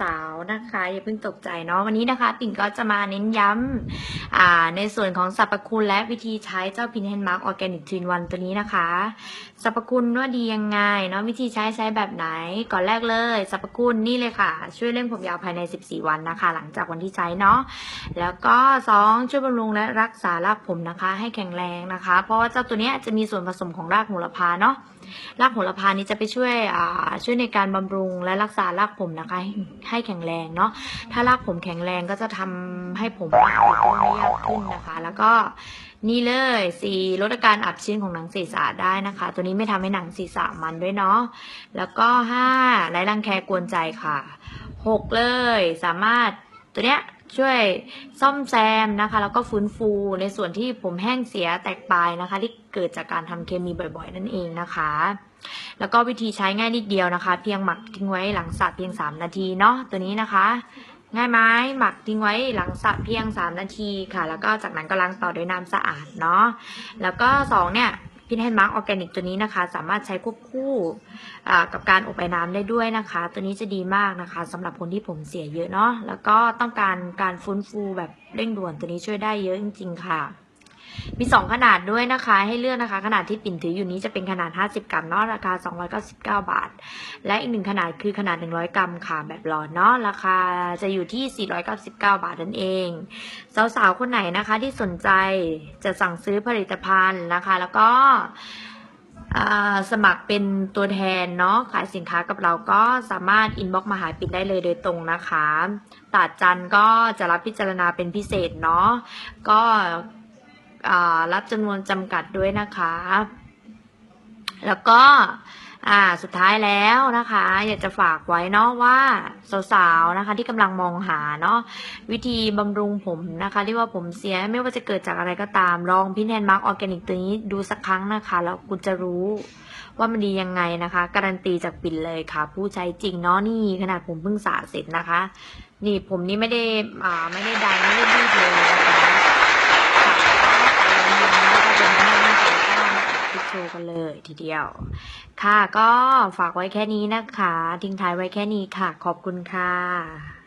สาวๆนะคะอย่าเพิ่งตกใจเนาะวันนี้นะคะ ปิ่นก็จะมาเน้นย้ำในส่วนของสรรพคุณและวิธีใช้เจ้าพินเฮนมาร์กออร์แกนิกทวินวันตัวนี้นะคะสรรพคุณว่าดียังไงเนาะวิธีใช้ใช้แบบไหน ก่อนแรกเลยสรรพคุณนี่เลยค่ะ ช่วยเร่งผมยาวภายใน 14 วันนะคะ หลังจากวันที่ใช้เนาะแล้วก็ 2 ช่วยบำรุงและรักษารากผมนะคะ ให้แข็งแรงนะคะ เพราะว่าเจ้าตัวเนี้ยจะมีส่วนผสมของรากโหระพาเนาะรากโหระพานี้จะไปช่วยอ่าช่วยในการบำรุงและรักษารากผมนะคะให้ให้แข็งแรงเนาะถ้ารากผมแข็งแรงก็จะทำให้ผมปกร่วงได้ยากขึ้นนะคะ แล้วก็นี่เลยสีลดอาการอับชื้นของหนังศีรษะได้นะคะ ตัวนี้ไม่ทำให้หนังศีรษะมันด้วยเนาะแล้วก็ห้าไร้รังแคกวนใจค่ะหกเลยสามารถตัวเนี้ยช่วยซ่อมแซมนะคะ แล้วก็ฟื้นฟูในส่วนที่ผมแห้งเสียแตกปลายนะคะ ที่เกิดจากการทำเคมีบ่อย ๆ นั่นเองนะคะ แล้วก็วิธีใช้ง่ายนิดเดียวนะคะ เพียงหมักทิ้งไว้หลังสระเพียง 3 นาทีเนาะตัวนี้นะคะ ง่ายไหมหมักทิ้งไว้หลังสระเพียง 3 นาทีค่ะ แล้วก็จากนั้นก็ล้างต่อด้วยน้ำสะอาดเนาะแล้วก็2เนี่ยพินแฮนด์มาร์กออร์แกนิกตัวนี้นะคะ สามารถใช้ควบคู่กับการอบไอ้น้ำได้ด้วยนะคะ ตัวนี้จะดีมากนะคะสำหรับคนที่ผมเสียเยอะเนาะแล้วก็ต้องการการฟื้นฟูแบบเร่งด่วนตัวนี้ช่วยได้เยอะจริง ๆ ค่ะ มี 2 ขนาดด้วยนะคะ ให้เลือกนะคะ ขนาดที่ปิ่นถืออยู่นี้จะเป็นขนาด 50 กรัมเนาะราคา 299 บาท และอีกหนึ่งขนาดคือขนาด 100 กรัมค่ะแบบหลอดเนาะราคาจะอยู่ที่ 499 บาทนั่นเอง สาวๆ คนไหนนะคะที่สนใจจะสั่งซื้อผลิตภัณฑ์นะคะ แล้วก็สมัครเป็นตัวแทนเนาะขายสินค้ากับเราก็สามารถอินบ็อกมาหาปิ่นได้เลยโดยตรงนะคะตัดจันก็จะรับพิจารณาเป็นพิเศษเนาะก็ รับจำนวนจำกัดด้วยนะคะ แล้วก็สุดท้ายแล้วนะคะ อยากจะฝากไว้เนาะว่าสาวๆนะคะ ที่กำลังมองหาเนาะวิธีบำรุงผมนะคะ ที่ว่าผมเสียไม่ว่าจะเกิดจากอะไรก็ตาม ลองพินแฮนมาร์กออร์แกนิกตัวนี้ดูสักครั้งนะคะ แล้วคุณจะรู้ว่ามันดียังไงนะคะ การันตีจากปิ่นเลยค่ะ ผู้ใช้จริงเนาะนี่ขนาดผมเพิ่งสระเสร็จนะคะ นี่ผมนี่ไม่ได้อ่าไม่ได้ดันไม่ได้รีเลยนะคะ โชว์กันเลยทีเดียว ค่ะก็ฝากไว้แค่นี้นะคะ ทิ้งท้ายไว้แค่นี้ค่ะ ขอบคุณค่ะ